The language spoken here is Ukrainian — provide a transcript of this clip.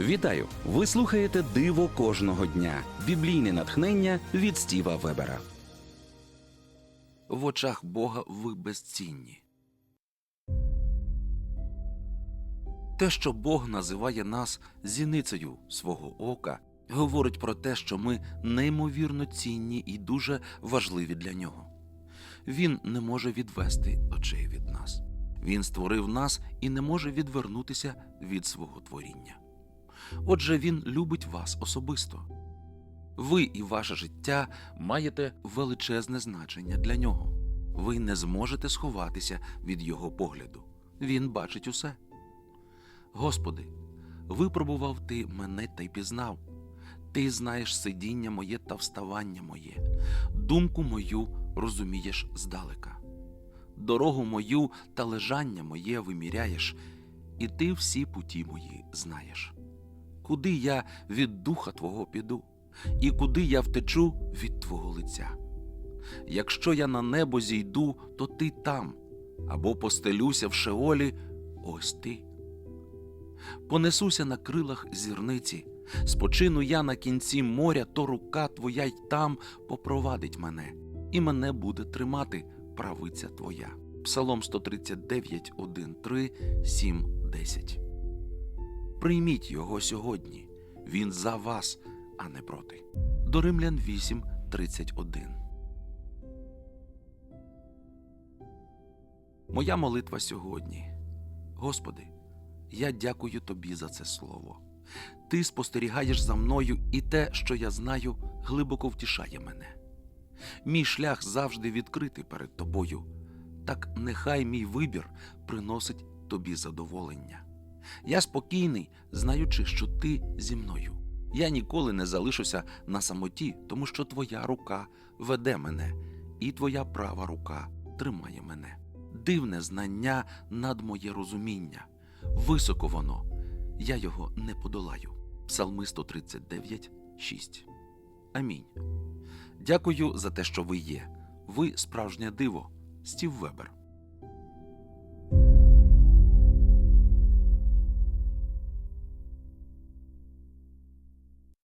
Вітаю! Ви слухаєте Диво кожного дня. Біблійне натхнення від Стіва Вебера. В очах Бога ви безцінні. Те, що Бог називає нас зіницею свого ока, говорить про те, що ми неймовірно цінні і дуже важливі для нього. Він не може відвести очей від нас. Він створив нас і не може відвернутися від свого творіння. Отже, він любить вас особисто. Ви і ваше життя маєте величезне значення для нього. Ви не зможете сховатися від його погляду. Він бачить усе. Господи, випробував ти мене та й пізнав. Ти знаєш сидіння моє та вставання моє, думку мою розумієш здалека. Дорогу мою та лежання моє виміряєш, і ти всі путі мої знаєш. Куди я від духа Твого піду, і куди я втечу від Твого лиця? Якщо я на небо зійду, то ти там, або постелюся в шеолі, ось ти. Понесуся на крилах зірниці, спочину я на кінці моря, то рука твоя й там попровадить мене, і мене буде тримати правиця твоя. Псалом 139, 1, 3, 7, 10. Прийміть його сьогодні. Він за вас, а не проти. До Римлян 8, 31. Моя молитва сьогодні. Господи, я дякую тобі за це слово. Ти спостерігаєш за мною, і те, що я знаю, глибоко втішає мене. Мій шлях завжди відкритий перед тобою. Так нехай мій вибір приносить тобі задоволення. Я спокійний, знаючи, що ти зі мною. Я ніколи не залишуся на самоті, тому що твоя рука веде мене, і твоя права рука тримає мене. Дивне знання над моє розуміння. Високо воно, я його не подолаю. Псалми 139, 6. Амінь. Дякую за те, що ви є. Ви справжнє диво. Стів Вебер.